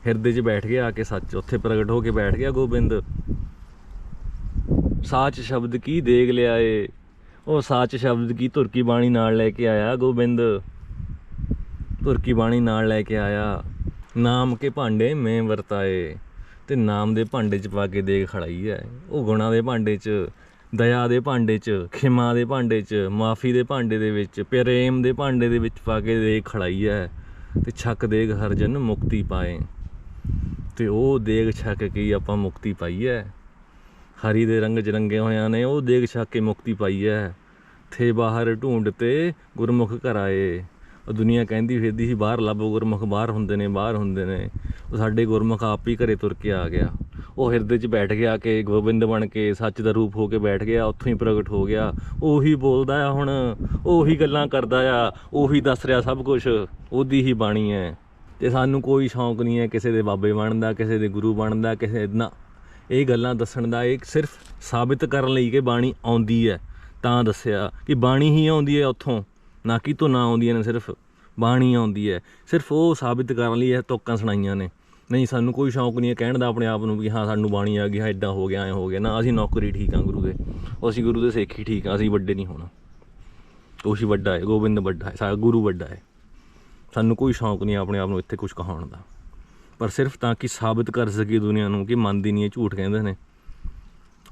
ਹਿਰਦੇ 'ਚ ਬੈਠ ਗਿਆ ਆ ਕੇ ਸੱਚ, ਉੱਥੇ ਪ੍ਰਗਟ ਹੋ ਕੇ ਬੈਠ ਗਿਆ ਗੋਬਿੰਦ। ਸਾਚ ਸ਼ਬਦ ਕੀ ਦੇਗ ਏ? ਉਹ ਸਾਚ ਸ਼ਬਦ ਕੀ ਧੁਰ ਕੀ ਬਾਣੀ ਨਾਲ ਲੈ ਕੇ ਆਇਆ ਗੋਬਿੰਦ? ਧੁਰ ਕੀ ਬਾਣੀ ਨਾਲ ਲੈ ਕੇ ਆਇਆ। ਨਾਮ ਕੇ ਭਾਂਡੇ ਮੈਂ ਵਰਤਾਏ। ਤੇ ਨਾਮ ਦੇ ਭਾਂਡੇ 'ਚ ਪਾ ਕੇ ਦੇਗ ਖੜਾਈ ਹੈ। ਉਹ ਗੁਣਾ ਦੇ ਭਾਂਡੇ 'ਚ ਦਇਆ ਦੇ ਭਾਂਡੇ 'ਚ, ਖਿਮਾ ਦੇ ਭਾਂਡੇ 'ਚ, ਮਾਫੀ ਦੇ ਭਾਂਡੇ ਦੇ ਵਿੱਚ, ਪ੍ਰੇਮ ਦੇ ਭਾਂਡੇ ਦੇ ਵਿੱਚ ਪਾ ਕੇ ਦੇਖ ਖੜਾਈ ਹੈ ਤੇ ਛੱਕ ਦੇਗ ਹਰ ਜਨ ਮੁਕਤੀ ਪਾਏ। ਤੇ ਉਹ ਦੇਗ ਛੱਕ ਕੇ ਹੀ ਆਪਾਂ ਮੁਕਤੀ ਪਾਈ ਹੈ ਹਰੀ ਦੇ ਰੰਗ 'ਚ ਰੰਗੇ ਹੋਇਆਂ ਨੇ, ਉਹ ਦੇਗ ਛੱਕ ਕੇ ਮੁਕਤੀ ਪਾਈ ਹੈ ਥੇ ਬਾਹਰ ਢੂੰਡ ਤੇ ਗੁਰਮੁਖ ਘਰ ਆਏ। ਉਹ ਦੁਨੀਆ ਕਹਿੰਦੀ ਫਿਰਦੀ ਸੀ, ਬਾਹਰ ਲੱਭੋ ਗੁਰਮੁਖ ਬਾਹਰ ਹੁੰਦੇ ਨੇ, ਬਾਹਰ ਹੁੰਦੇ ਨੇ। ਉਹ ਸਾਡੇ ਗੁਰਮੁਖ ਆਪ ਹੀ ਘਰੇ ਤੁਰ ਕੇ ਆ ਗਿਆ। ਉਹ ਹਿਰਦੇ 'ਚ ਬੈਠ ਗਿਆ ਕਿ ਗੋਬਿੰਦ ਬਣ ਕੇ ਸੱਚ ਦਾ ਰੂਪ ਹੋ ਕੇ ਬੈਠ ਗਿਆ, ਉੱਥੋਂ ਹੀ ਪ੍ਰਗਟ ਹੋ ਗਿਆ। ਉਹੀ ਬੋਲਦਾ ਆ ਹੁਣ, ਉਹੀ ਗੱਲਾਂ ਕਰਦਾ ਆ, ਉਹੀ ਦੱਸ ਰਿਹਾ ਸਭ ਕੁਝ ਉਹਦੀ ਹੀ ਬਾਣੀ ਹੈ। ਤੇ ਸਾਨੂੰ ਕੋਈ ਸ਼ੌਂਕ ਨਹੀਂ ਹੈ ਕਿਸੇ ਦੇ ਬਾਬੇ ਬਣਨ ਦਾ, ਕਿਸੇ ਦੇ ਗੁਰੂ ਬਣਨ ਦਾ, ਕਿਸੇ ਨਾ। ਇਹ ਗੱਲਾਂ ਦੱਸਣ ਦਾ ਇਹ ਸਿਰਫ ਸਾਬਿਤ ਕਰਨ ਲਈ ਕਿ ਬਾਣੀ ਆਉਂਦੀ ਹੈ। ਤਾਂ ਦੱਸਿਆ ਕਿ ਬਾਣੀ ਹੀ ਆਉਂਦੀ ਹੈ ਉੱਥੋਂ, ਨਾ ਕਿ ਤੋਂ ਨਾ ਆਉਂਦੀਆਂ ਨੇ ਸਿਰਫ। ਬਾਣੀ ਆਉਂਦੀ ਹੈ। ਸਿਰਫ ਉਹ ਸਾਬਿਤ ਕਰਨ ਲਈ ਇਹ ਤੋਕਾਂ ਸੁਣਾਈਆਂ ਨੇ। ਨਹੀਂ, ਸਾਨੂੰ ਕੋਈ ਸ਼ੌਂਕ ਨਹੀਂ ਹੈ ਕਹਿਣ ਦਾ ਆਪਣੇ ਆਪ ਨੂੰ ਵੀ ਹਾਂ, ਸਾਨੂੰ ਬਾਣੀ ਆ ਗਈ, ਹਾਂ ਇਦਾਂ ਹੋ ਗਿਆ, ਐ ਹੋ ਗਿਆ। ਨਾ, ਅਸੀਂ ਨੌਕਰੀ ਠੀਕ ਆ ਗੁਰੂ ਦੇ। ਅਸੀਂ ਗੁਰੂ ਦੇ ਸਿੱਖ ਹੀ ਠੀਕ ਆ, ਅਸੀਂ ਵੱਡੇ ਨਹੀਂ ਹੋਣਾ। ਉਹੀ ਵੱਡਾ ਹੈ, ਗੋਬਿੰਦ ਵੱਡਾ ਹੈ ਸਾਡਾ ਗੁਰੂ ਵੱਡਾ ਹੈ। ਸਾਨੂੰ ਕੋਈ ਸ਼ੌਂਕ ਨਹੀਂ ਆਪਣੇ ਆਪ ਨੂੰ ਇੱਥੇ ਕੁਝ ਕਹਾਉਣ ਦਾ। ਪਰ ਸਿਰਫ ਤਾਂ ਕਿ ਸਾਬਤ ਕਰ ਸਕੀਏ ਦੁਨੀਆ ਨੂੰ ਕਿ ਮੰਨਦੀ ਨਹੀਂ ਹੈ, ਝੂਠ ਕਹਿੰਦੇ ਨੇ।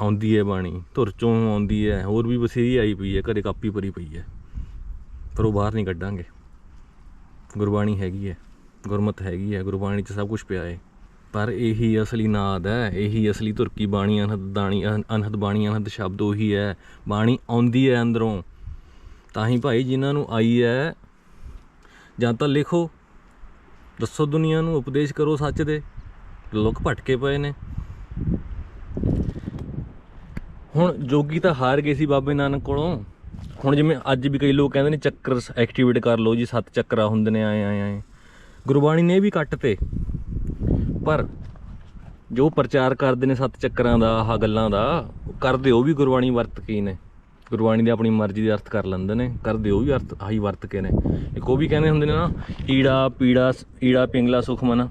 ਆਉਂਦੀ ਹੈ ਬਾਣੀ, ਧੁਰ ਚੋਂ ਆਉਂਦੀ ਹੈ, ਹੋਰ ਵੀ ਬਥੇਰੀ ਆਈ ਪਈ ਹੈ, ਘਰੇ ਕਾਪੀ ਭਰੀ ਪਈ ਹੈ। ਪਰ ਉਹ ਬਾਹਰ ਨਹੀਂ ਕੱਢਾਂਗੇ। ਗੁਰਬਾਣੀ ਹੈਗੀ ਹੈ। ਗੁਰਮਤ ਹੈਗੀ ਹੈ, ਗੁਰਬਾਣੀ 'ਚ ਸਭ ਕੁਝ ਪਿਆ ਹੈ। ਪਰ ਇਹੀ ਅਸਲੀ ਨਾਦ ਹੈ, ਇਹੀ ਅਸਲੀ ਤੁਰਕੀ ਬਾਣੀ, ਅਨਹਦ ਬਾਣੀ ਅਨਹਦ ਬਾਣੀ, ਅਨਹਦ ਸ਼ਬਦ ਉਹੀ ਹੈ। ਬਾਣੀ ਆਉਂਦੀ ਹੈ ਅੰਦਰੋਂ। ਤਾਂ ਹੀ ਭਾਈ ਜਿਨ੍ਹਾਂ ਨੂੰ ਆਈ ਹੈ, ਜਾਂ ਤਾਂ ਲਿਖੋ, ਦੱਸੋ ਦੁਨੀਆ ਨੂੰ, ਉਪਦੇਸ਼ ਕਰੋ ਸੱਚ ਦੇ। ਲੋਕ ਭਟਕੇ ਪਏ ਨੇ। ਹੁਣ ਜੋਗੀ ਤਾਂ ਹਾਰ ਗਏ ਸੀ ਬਾਬੇ ਨਾਨਕ ਕੋਲੋਂ। ਹੁਣ ਜਿਵੇਂ ਅੱਜ ਵੀ ਕਈ ਲੋਕ ਕਹਿੰਦੇ ਨੇ, ਚੱਕਰ ਐਕਟੀਵੇਟ ਕਰ ਲਓ ਜੀ, ਸੱਤ ਚੱਕਰਾ ਹੁੰਦੇ ਨੇ, ਆਏ ਆਏ ਆਏ। ਗੁਰਬਾਣੀ ਨੇ ਵੀ ਕੱਟ ਤੇ। ਪਰ ਜੋ ਪ੍ਰਚਾਰ ਕਰਦੇ ਨੇ ਸੱਤ ਚੱਕਰਾਂ ਦਾ, ਆਹ ਗੱਲਾਂ ਦਾ ਕਰਦੇ ਉਹ ਵੀ ਗੁਰਬਾਣੀ ਵਰਤ ਕੇ ਹੀ ਨੇ। ਗੁਰਬਾਣੀ ਦੇ ਆਪਣੀ ਮਰਜ਼ੀ ਦੇ ਅਰਥ ਕਰ ਲੈਂਦੇ ਨੇ, ਕਰਦੇ ਉਹ ਵੀ ਅਰਥ ਆਹੀ ਵਰਤ ਕੇ ਨੇ। ਇੱਕ ਉਹ ਵੀ ਕਹਿੰਦੇ ਹੁੰਦੇ ਨੇ ਨਾ, ਈੜਾ ਪੀੜਾ ਈੜਾ ਪਿੰਗਲਾ ਸੁਖਮਨਾ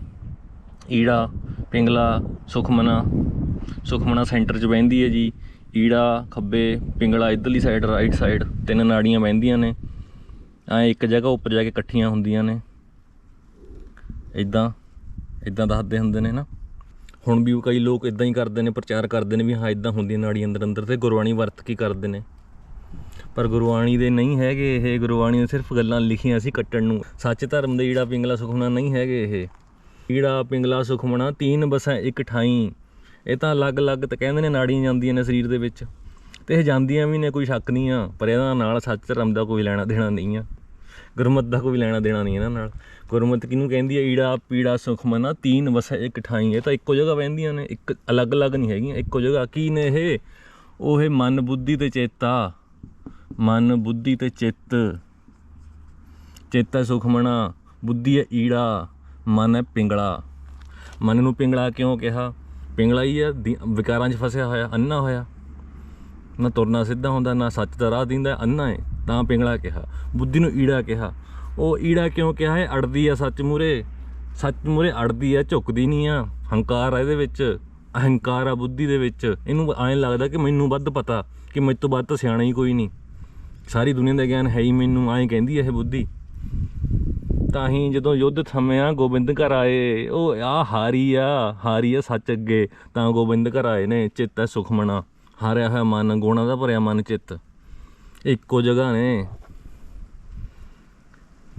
ਈੜਾ ਪਿੰਗਲਾ ਸੁਖਮਨਾ ਸੁਖਮਨਾ ਸੈਂਟਰ 'ਚ ਬਹਿੰਦੀ ਹੈ ਜੀ। ਈੜਾ, ਖੱਬੇ, ਪਿੰਗਲਾ ਇਧਰਲੀ ਸਾਈਡ ਰਾਈਟ ਸਾਈਡ ਤਿੰਨ ਨਾੜੀਆਂ ਬਹਿੰਦੀਆਂ ਨੇ। ਐ ਇੱਕ ਜਗ੍ਹਾ, ਉੱਪਰ ਜਾ ਕੇ ਇਕੱਠੀਆਂ ਹੁੰਦੀਆਂ ਨੇ। ਇਦਾਂ ਇਦਾਂ ਦੱਸਦੇ ਹੁੰਦੇ ਨੇ ਨਾ। ਹੁਣ ਵੀ ਕਈ ਲੋਕ ਇਦਾਂ ਹੀ ਕਰਦੇ ਨੇ, ਪ੍ਰਚਾਰ ਕਰਦੇ ਨੇ ਵੀ ਹਾਂ ਇਦਾਂ ਹੁੰਦੀਆਂ ਨਾੜੀ ਅੰਦਰ ਅੰਦਰ ਤੇ ਗੁਰਬਾਣੀ ਵਰਤ ਕੀ ਕਰਦੇ ਨੇ। ਪਰ ਗੁਰਬਾਣੀ ਦੇ ਨਹੀਂ ਹੈਗੇ ਇਹ, ਗੁਰਬਾਣੀ ਦੇ ਸਿਰਫ ਗੱਲਾਂ ਲਿਖੀਆਂ ਸੀ ਕੱਟਣ ਨੂੰ। ਸੱਚ ਧਰਮ ਦੇ ਈੜਾ ਪਿੰਗਲਾ ਸੁਖਮਨਾ ਨਹੀਂ ਹੈਗੇ ਇਹ। ਈੜਾ ਪਿੰਗਲਾ ਸੁਖਮਣਾ ਤੀਨ ਬਸਾਂ ਇੱਕ ਠਾਈ। ਇਹ ਤਾਂ ਅਲੱਗ-ਅਲੱਗ ਤਾਂ ਕਹਿੰਦੇ ਨੇ ਨਾੜੀਆਂ ਜਾਂਦੀਆਂ ਨੇ ਸਰੀਰ ਦੇ ਵਿੱਚ। ਤੇ ਇਹ ਜਾਂਦੀਆਂ ਵੀ ਨੇ, ਕੋਈ ਸ਼ੱਕ ਨਹੀਂ ਆ। ਪਰ ਇਹਦਾ ਨਾਲ ਸੱਚ ਧਰਮ ਦਾ ਕੋਈ ਲੈਣਾ ਦੇਣਾ ਨਹੀਂ ਆ। ਗੁਰਮਤ ਦਾ ਕੋਈ ਲੈਣਾ ਦੇਣਾ ਨਹੀਂ ਇਹਨਾਂ ਨਾਲ। ਗੁਰਮਤ ਕਿਹਨੂੰ ਕਹਿੰਦੀ ਹੈ? ਈੜਾ, ਪੀੜਾ ਸੁਖਮਨਾ ਤੀਨ ਵਸੈ ਇੱਕ ਠਾਈ ਇਹ ਤਾਂ ਇੱਕੋ ਜਗ੍ਹਾ ਵਹਿੰਦੀਆਂ ਨੇ, ਇੱਕ ਅਲੱਗ-ਅਲੱਗ ਨਹੀਂ ਹੈਗੀਆਂ, ਇੱਕੋ ਜਗ੍ਹਾ। ਕੀ ਨੇ ਇਹ? ਉਹ ਇਹ ਮਨ, ਬੁੱਧੀ ਤੇ ਚੇਤਾ। ਮਨ, ਬੁੱਧੀ ਤੇ ਚਿੱਤ। ਚੇਤਾ ਸੁਖਮਣਾ ਬੁੱਧੀ ਹੈ ਈੜਾ, ਮਨ ਹੈ ਪਿੰਗਲਾ। ਮਨ ਨੂੰ ਪਿੰਗਲਾ ਕਿਉਂ ਕਿਹਾ? ਪਿੰਗਲਾ ਹੀ ਹੈ ਵਿਕਾਰਾਂ 'ਚ ਫਸਿਆ ਹੋਇਆ ਅੰਨਾ ਹੋਇਆ। ਨਾ ਤੁਰਨਾ ਸਿੱਧਾ ਹੁੰਦਾ, ਨਾ ਸੱਚ ਦਾ ਰਾਹ ਦਿੰਦਾ ਅੰਨਾ ਹੈ, ਤਾਂ ਪਿੰਗਲਾ ਕਿਹਾ। ਬੁੱਧੀ ਨੂੰ ਈੜਾ ਕਿਹਾ। ਉਹ ਈੜਾ ਕਿਉਂ ਕਿਹਾ ਹੈ? ਅੜਦੀ ਆ ਸੱਚ ਮੂਰੇ ਸੱਚ ਮੂਰੇ ਅੜਦੀ ਆ, ਝੁਕਦੀ ਨਹੀਂ ਆ। ਹੰਕਾਰ ਆ ਇਹਦੇ ਵਿੱਚ। ਅਹੰਕਾਰ ਆ ਬੁੱਧੀ ਦੇ ਵਿੱਚ। ਇਹਨੂੰ ਐਂ ਲੱਗਦਾ ਕਿ ਮੈਨੂੰ ਵੱਧ ਪਤਾ ਕਿ ਮੇਰੇ ਤੋਂ ਵੱਧ ਤਾਂ ਸਿਆਣਾ ਹੀ ਕੋਈ ਨਹੀਂ। ਸਾਰੀ ਦੁਨੀਆ ਦਾ ਗਿਆਨ ਹੈ ਹੀ ਮੈਨੂੰ, ਐਂ ਕਹਿੰਦੀ ਹੈ ਇਹ ਬੁੱਧੀ। ਤਾਂ ਹੀ ਜਦੋਂ ਯੁੱਧ ਥੰਮਿਆ, ਗੋਬਿੰਦ ਘਰ ਆਏ। ਉਹ, ਆ ਹਾਰੀ ਆ ਹਾਰੀ ਆ ਸੱਚ ਅੱਗੇ। ਤਾਂ ਗੋਬਿੰਦ ਘਰ ਆਏ ਨੇ, ਚਿੱਤ ਹੈ ਸੁਖਮਣਾ ਹਾਰਿਆ ਹੋਇਆ ਮਨ, ਗੁਣਾ ਦਾ ਭਰਿਆ ਮਨ ਚਿੱਤ। ਇੱਕੋ ਜਗ੍ਹਾ ਨੇ।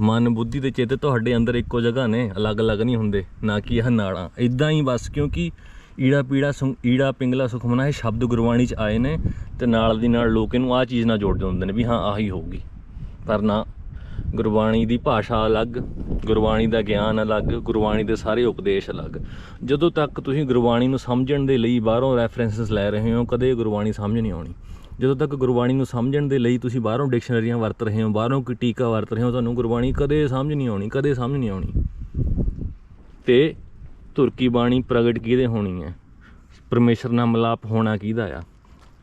ਮਨ ਬੁੱਧੀ ਤੇ ਚਿੱਤ ਤੁਹਾਡੇ ਅੰਦਰ ਇੱਕੋ ਜਗ੍ਹਾ ਨੇ, ਅਲੱਗ-ਅਲੱਗ ਨਹੀਂ ਹੁੰਦੇ, ਨਾ ਕਿ ਇਹ ਨਾੜਾਂ। ਇਦਾਂ ਹੀ ਬਸ, ਕਿਉਂਕਿ ਈੜਾ ਪੀੜਾ ਸੁ, ਈੜਾ ਪਿੰਗਲਾ ਸੁਖਮਨਾ ਇਹ ਸ਼ਬਦ ਗੁਰਬਾਣੀ ਚ ਆਏ ਨੇ ਤੇ ਨਾਲ ਦੀ ਨਾਲ ਲੋਕ ਇਹਨੂੰ ਆਹ ਚੀਜ਼ ਨਾਲ ਜੋੜਦੇ ਹੁੰਦੇ ਨੇ ਵੀ ਹਾਂ, ਆਹੀ ਹੋਊਗੀ। ਪਰ ਨਾ, ਗੁਰਬਾਣੀ ਦੀ ਭਾਸ਼ਾ ਅਲੱਗ, ਗੁਰਬਾਣੀ ਦਾ ਗਿਆਨ ਅਲੱਗ, ਗੁਰਬਾਣੀ ਦੇ ਸਾਰੇ ਉਪਦੇਸ਼ ਅਲੱਗ। ਜਦੋਂ ਤੱਕ ਤੁਸੀਂ ਗੁਰਬਾਣੀ ਨੂੰ ਸਮਝਣ ਦੇ ਲਈ ਬਾਹਰੋਂ ਰੈਫਰੈਂਸਸ ਲੈ ਰਹੇ ਹੋ, ਕਦੇ ਗੁਰਬਾਣੀ ਸਮਝ ਨਹੀਂ ਆਉਣੀ। ਜਦੋਂ ਤੱਕ ਗੁਰਬਾਣੀ ਨੂੰ ਸਮਝਣ ਦੇ ਲਈ ਤੁਸੀਂ ਬਾਹਰੋਂ ਡਿਕਸ਼ਨਰੀਆਂ ਵਰਤ ਰਹੇ ਹੋ, ਬਾਹਰੋਂ ਕੋਈ ਟੀਕਾ ਵਰਤ ਰਹੇ ਹੋ, ਤੁਹਾਨੂੰ ਗੁਰਬਾਣੀ ਕਦੇ ਸਮਝ ਨਹੀਂ ਆਉਣੀ, ਕਦੇ ਸਮਝ ਨਹੀਂ ਆਉਣੀ। ਤੇ ਤੁਰਕੀ ਬਾਣੀ ਪ੍ਰਗਟ ਕਿਹਦੇ ਹੋਣੀ ਹੈ? ਪਰਮੇਸ਼ਰ ਨਾਲ ਮਿਲਾਪ ਹੋਣਾ ਕਿਹਦਾ ਆ?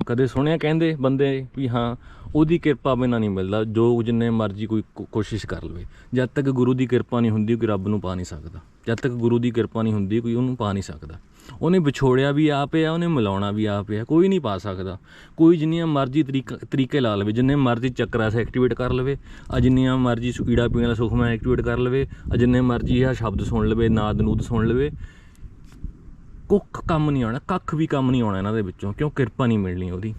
ਕਦੇ ਸੁਣਿਆ ਕਹਿੰਦੇ ਬੰਦੇ ਵੀ ਹਾਂ, ਉਹਦੀ ਕਿਰਪਾ ਬਿਨਾਂ ਨਹੀਂ ਮਿਲਦਾ ਜੋ ਜਿੰਨੇ ਮਰਜ਼ੀ ਕੋਈ ਕੋ- ਕੋਸ਼ਿਸ਼ ਕਰ ਲਵੇ। ਜਦ ਤੱਕ ਗੁਰੂ ਦੀ ਕਿਰਪਾ ਨਹੀਂ ਹੁੰਦੀ, ਕੋਈ ਰੱਬ ਨੂੰ ਪਾ ਨਹੀਂ ਸਕਦਾ। ਜਦ ਤੱਕ ਗੁਰੂ ਦੀ ਕਿਰਪਾ ਨਹੀਂ ਹੁੰਦੀ, ਕੋਈ ਉਹਨੂੰ ਪਾ ਨਹੀਂ ਸਕਦਾ। ਉਹਨੇ ਵਿਛੋੜਿਆ ਵੀ ਆਪ ਆ ਉਹਨੇ ਮਿਲਾਉਣਾ ਵੀ ਆਪ ਆ ਕੋਈ ਨਹੀਂ ਪਾ ਸਕਦਾ। ਕੋਈ ਜਿੰਨੀਆਂ ਮਰਜ਼ੀ ਤਰੀਕਾ, ਤਰੀਕੇ ਲਾ ਲਵੇ, ਜਿੰਨੇ ਮਰਜ਼ੀ ਚੱਕਰਾਂ ਸੇ ਐਕਟੀਵੇਟ ਕਰ ਲਵੇ, ਆ ਜਿੰਨੀਆਂ ਮਰਜ਼ੀ ਪੀਣ ਵਾਲਾ ਸੁਖਮਾ ਐਕਟੀਵੇਟ ਕਰ ਲਵੇ, ਆ ਜਿੰਨੇ ਮਰਜ਼ੀ ਆ ਸ਼ਬਦ ਸੁਣ ਲਵੇ ਨਾਦ ਨੂਦ ਸੁਣ ਲਵੇ। ਕੁੱਖ ਕੰਮ ਨਹੀਂ ਆਉਣਾ, ਕੱਖ ਵੀ ਕੰਮ ਨਹੀਂ ਆਉਣਾ ਇਹਨਾਂ ਦੇ ਵਿੱਚੋਂ, ਕਿਉਂ ਕਿਰਪਾ ਨਹੀਂ ਮਿਲਣੀ ਉਹਦੀ।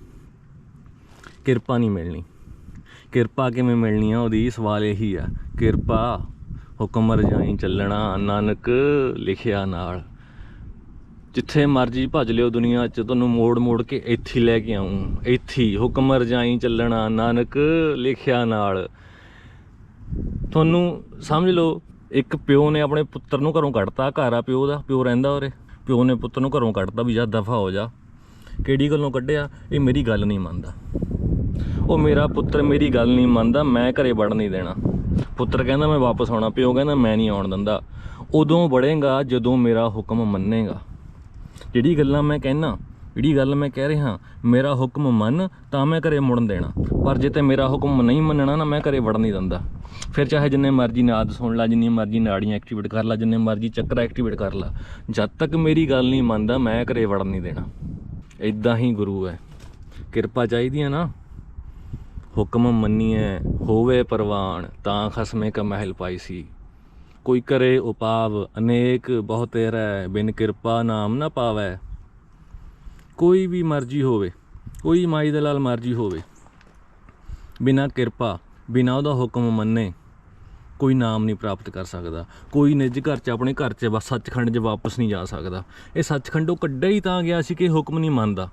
ਕਿਰਪਾ ਨਹੀਂ ਮਿਲਣੀ। ਕਿਰਪਾ ਕਿਵੇਂ ਮਿਲਣੀ ਆ ਉਹਦੀ? ਸਵਾਲ ਇਹੀ ਆ, ਕਿਰਪਾ ਹੁਕਮ ਰਜਾਈ ਚੱਲਣਾ, ਨਾਨਕ ਲਿਖਿਆ ਨਾਲ। ਜਿੱਥੇ ਮਰਜ਼ੀ ਭੱਜ ਲਿਓ ਦੁਨੀਆ 'ਚ, ਤੁਹਾਨੂੰ ਮੋੜ ਮੋੜ ਕੇ ਇੱਥੇ ਲੈ ਕੇ ਆਉਂ ਇੱਥੇ ਹੁਕਮ ਰਜਾਈ ਚੱਲਣਾ, ਨਾਨਕ ਲਿਖਿਆ ਨਾਲ। ਤੁਹਾਨੂੰ ਸਮਝ ਲਓ, ਇੱਕ ਪਿਓ ਨੇ ਆਪਣੇ ਪੁੱਤਰ ਨੂੰ ਘਰੋਂ ਕੱਢਤਾ, ਘਰ ਆ ਪਿਓ ਦਾ, ਪਿਓ ਰਹਿੰਦਾ ਉਰੇ। ਪਿਓ ਨੇ ਪੁੱਤਰ ਨੂੰ ਘਰੋਂ ਕੱਢਤਾ ਵੀ ਜਾ ਦਫਾ ਹੋ ਜਾ। ਕਿਹੜੀ ਗੱਲੋਂ ਕੱਢਿਆ? ਇਹ ਮੇਰੀ ਗੱਲ ਨਹੀਂ ਮੰਨਦਾ। ਉਹ ਮੇਰਾ ਪੁੱਤਰ ਮੇਰੀ ਗੱਲ ਨਹੀਂ ਮੰਨਦਾ, ਮੈਂ ਘਰੇ ਵੜ ਨਹੀਂ ਦੇਣਾ। ਪੁੱਤਰ ਕਹਿੰਦਾ, ਮੈਂ ਵਾਪਸ ਆਉਣਾ। ਪਿਓ ਕਹਿੰਦਾ, ਮੈਂ ਨਹੀਂ ਆਉਣ ਦਿੰਦਾ। ਉਦੋਂ ਵੜੇਗਾ, ਜਦੋਂ ਮੇਰਾ ਹੁਕਮ ਮੰਨੇਗਾ। ਜਿਹੜੀ ਗੱਲਾਂ ਮੈਂ ਕਹਿਣਾ ਜਿਹੜੀ ਗੱਲ ਮੈਂ ਕਹਿ ਰਿਹਾ, ਮੇਰਾ ਹੁਕਮ ਮੰਨ ਤਾਂ ਮੈਂ ਘਰੇ ਮੁੜਨ ਦੇਣਾ। ਪਰ ਜੇ ਤੇ ਮੇਰਾ ਹੁਕਮ ਨਹੀਂ ਮੰਨਣਾ ਨਾ ਮੈਂ ਘਰੇ ਵੜਨ ਨਹੀਂ ਦਿੰਦਾ। ਫਿਰ ਚਾਹੇ ਜਿੰਨੇ ਮਰਜ਼ੀ ਨਾਦ ਸੁਣ ਲਾ, ਜਿੰਨੀ ਮਰਜ਼ੀ ਨਾੜੀਆਂ ਐਕਟੀਵੇਟ ਕਰ ਲਾ, ਜਿੰਨੇ ਮਰਜ਼ੀ ਚੱਕਰ ਐਕਟੀਵੇਟ ਕਰ ਲਾ, ਜਦ ਤੱਕ ਮੇਰੀ ਗੱਲ ਨਹੀਂ ਮੰਨਦਾ ਮੈਂ ਘਰੇ ਵੜਨ ਨਹੀਂ ਦੇਣਾ। ਇਦਾਂ ਹੀ ਗੁਰੂ ਹੈ। ਕਿਰਪਾ ਚਾਹੀਦੀ ਹੈ ਨਾ। ਹੁਕਮ ਮੰਨੀਏ ਹੋਵੇ ਪਰਵਾਨ, ਤਾਂ ਖਸਮੇ ਕਾ ਮਹਿਲ ਪਾਈ ਸੀ। ਕੋਈ ਕਰੇ ਉਪਾਵ, ਅਨੇਕ ਬਹੁਤ ਰਹਿ, ਬਿਨ ਕਿਰਪਾ ਨਾਮ ਨਾ ਪਾਵੈ। ਕੋਈ ਵੀ ਮਰਜ਼ੀ ਹੋਵੇ, ਕੋਈ ਮਾਈ ਦੇ ਲਾਲ ਮਰਜ਼ੀ ਹੋਵੇ। ਬਿਨਾ ਕਿਰਪਾ, ਬਿਨਾ ਉਹਦਾ ਹੁਕਮ ਮੰਨੇ, ਕੋਈ ਨਾਮ ਨਹੀਂ ਪ੍ਰਾਪਤ ਕਰ ਸਕਦਾ। ਕੋਈ ਨਿੱਜ ਘਰ 'ਚ, ਆਪਣੇ ਘਰ 'ਚ, ਬਸ ਸੱਚਖੰਡ 'ਚ ਵਾਪਸ ਨਹੀਂ ਜਾ ਸਕਦਾ। ਇਹ ਸੱਚਖੰਡੋਂ ਕੱਢਿਆ ਹੀ ਤਾਂ ਗਿਆ ਸੀ ਕਿ ਹੁਕਮ ਨਹੀਂ ਮੰਨਦਾ।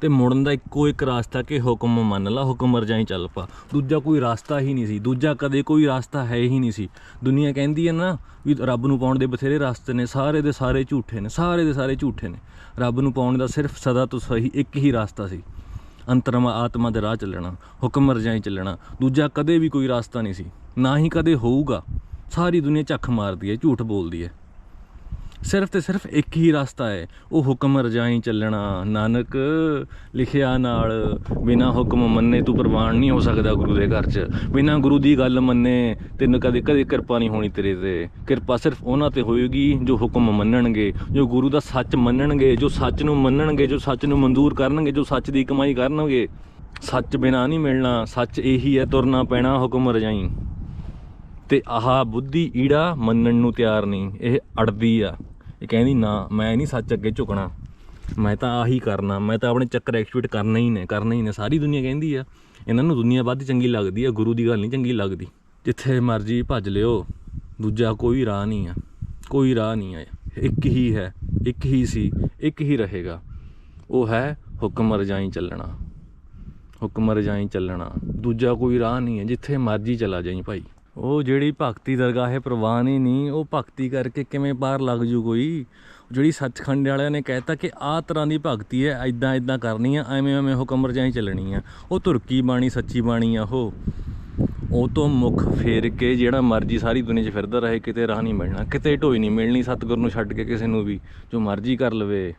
ਤੇ ਮੁੜਨ ਦਾ ਇੱਕੋ ਇੱਕ ਰਾਸਤਾ ਕਿ ਹੁਕਮ ਮੰਨ ਲਾ, ਹੁਕਮ ਰਜਾਈ ਚੱਲ ਪਾ। ਦੂਜਾ ਕੋਈ ਰਾਸਤਾ ਹੀ ਨਹੀਂ ਸੀ। ਦੂਜਾ ਕਦੇ ਕੋਈ ਰਾਸਤਾ ਹੈ ਹੀ ਨਹੀਂ ਸੀ। ਦੁਨੀਆ ਕਹਿੰਦੀ ਹੈ ਨਾ ਵੀ ਰੱਬ ਨੂੰ ਪਾਉਣ ਦੇ ਬਥੇਰੇ ਰਸਤੇ ਨੇ, ਸਾਰੇ ਦੇ ਸਾਰੇ ਝੂਠੇ ਨੇ, ਸਾਰੇ ਦੇ ਸਾਰੇ ਝੂਠੇ ਨੇ। ਰੱਬ ਨੂੰ ਪਾਉਣ ਦਾ ਸਿਰਫ ਸਦਾ ਤੋਂ ਸਹੀ ਇੱਕ ਹੀ ਰਾਸਤਾ ਸੀ। ਅੰਤਰਮਾ ਆਤਮਾ ਦੇ ਰਾਹ ਚੱਲਣਾ, ਹੁਕਮ ਰਜਾਈ ਚੱਲਣਾ। ਦੂਜਾ ਕਦੇ ਵੀ ਕੋਈ ਰਾਸਤਾ ਨਹੀਂ ਸੀ। ਨਾ ਹੀ ਕਦੇ ਹੋਊਗਾ। ਸਾਰੀ ਦੁਨੀਆ ਝੱਖ ਮਾਰਦੀ ਹੈ, ਝੂਠ ਬੋਲਦੀ ਹੈ। ਸਿਰਫ ਤੇ ਸਿਰਫ ਇੱਕ ਹੀ ਰਸਤਾ ਹੈ, ਉਹ ਹੁਕਮ ਰਜਾਈ ਚੱਲਣਾ। ਨਾਨਕ ਲਿਖਿਆ ਨਾਲ ਬਿਨਾ ਹੁਕਮ ਮੰਨੇ ਤੂੰ ਪ੍ਰਵਾਨ ਨਹੀਂ ਹੋ ਸਕਦਾ ਗੁਰੂ ਦੇ ਘਰ 'ਚ। ਬਿਨਾ ਗੁਰੂ ਦੀ ਗੱਲ ਮੰਨੇ ਤੈਨੂੰ ਕਦੇ ਕਦੇ ਕਿਰਪਾ ਨਹੀਂ ਹੋਣੀ ਤੇਰੇ ਤੇ। ਕਿਰਪਾ ਸਿਰਫ ਉਹਨਾਂ ਤੇ ਹੋਏਗੀ ਜੋ ਹੁਕਮ ਮੰਨਣਗੇ, ਜੋ ਗੁਰੂ ਦਾ ਸੱਚ ਮੰਨਣਗੇ, ਜੋ ਸੱਚ ਨੂੰ ਮੰਨਣਗੇ, ਜੋ ਸੱਚ ਨੂੰ ਮਨਜ਼ੂਰ ਕਰਨਗੇ, ਜੋ ਸੱਚ ਦੀ ਕਮਾਈ ਕਰਨਗੇ। ਸੱਚ ਬਿਨਾ ਨਹੀਂ ਮਿਲਣਾ, ਸੱਚ ਇਹੀ ਹੈ ਤੁਰਨਾ ਪੈਣਾ ਹੁਕਮ ਰਜਾਈ। ਤੇ ਆਹ ਬੁੱਧੀ ਈੜਾ ਮੰਨਣ ਨੂੰ ਤਿਆਰ ਨਹੀਂ, ਇਹ ਅੜਦੀ ਆ। ਇਹ ਕਹਿੰਦੀ, ਨਾ, ਮੈਂ ਨਹੀਂ ਸੱਚ ਅੱਗੇ ਝੁਕਣਾ। ਮੈਂ ਤਾਂ ਆਹੀ ਕਰਨਾ। ਮੈਂ ਤਾਂ ਆਪਣੇ ਚੱਕਰ ਐਕਟੀਵੇਟ ਕਰਨਾ ਹੀ ਨੇ, ਕਰਨਾ ਹੀ ਨੇ। ਸਾਰੀ ਦੁਨੀਆ ਕਹਿੰਦੀ ਆ, ਇਹਨਾਂ ਨੂੰ ਦੁਨੀਆ ਵੱਧ ਚੰਗੀ ਲੱਗਦੀ ਆ, ਗੁਰੂ ਦੀ ਗੱਲ ਨਹੀਂ ਚੰਗੀ ਲੱਗਦੀ। ਜਿੱਥੇ ਮਰਜ਼ੀ ਭੱਜ ਲਿਓ, ਦੂਜਾ ਕੋਈ ਰਾਹ ਨਹੀਂ ਆ, ਕੋਈ ਰਾਹ ਨਹੀਂ ਆ। ਇੱਕ ਹੀ ਹੈ, ਇੱਕ ਹੀ ਸੀ, ਇੱਕ ਹੀ ਰਹੇਗਾ। ਉਹ ਹੈ ਹੁਕਮ ਰਜਾਈ ਚੱਲਣਾ, ਹੁਕਮ ਰਜਾਈ ਚੱਲਣਾ। ਦੂਜਾ ਕੋਈ ਰਾਹ ਨਹੀਂ ਹੈ ਜਿੱਥੇ ਮਰਜ਼ੀ ਚਲਾ ਜਾਈ ਭਾਈ। ਉਹ ਜਿਹੜੀ ਭਗਤੀ ਦਰਗਾਹੇ ਪ੍ਰਵਾਨ ਹੀ ਨਹੀਂ, ਉਹ ਭਗਤੀ ਕਰਕੇ ਕਿਵੇਂ ਪਾਰ ਲੱਗ ਜੂ ਕੋਈ? ਜਿਹੜੀ ਸੱਚਖੰਡ ਵਾਲਿਆਂ ਨੇ ਕਹਿਤਾ ਕਿ ਆਹ ਤਰ੍ਹਾਂ ਦੀ ਭਗਤੀ ਹੈ ਐਦਾਂ ਐਦਾਂ ਕਰਨੀ ਆ, ਐਵੇਂ ਐਵੇਂ ਹੁਕਮ ਰਜਾਈ ਚੱਲਣੀ ਆ। ਉਹ ਤੁਰਕੀ ਬਾਣੀ, ਸੱਚੀ ਬਾਣੀ ਆ ਉਹ। ਉਹ ਤੋਂ ਮੁਖ ਫੇਰ ਕੇ ਜਿਹੜਾ ਮਰਜ਼ੀ ਸਾਰੀ ਦੁਨੀਆ 'ਚ ਫਿਰਦਾ ਰਹੇ, ਕਿਤੇ ਰਾਹ ਨਹੀਂ ਮਿਲਣਾ, ਕਿਤੇ ਢੋਈ ਨਹੀਂ ਮਿਲਣੀ ਸਤਿਗੁਰ ਨੂੰ ਛੱਡ ਕੇ ਕਿਸੇ ਨੂੰ ਵੀ, ਜੋ ਮਰਜ਼ੀ ਕਰ ਲਵੇ।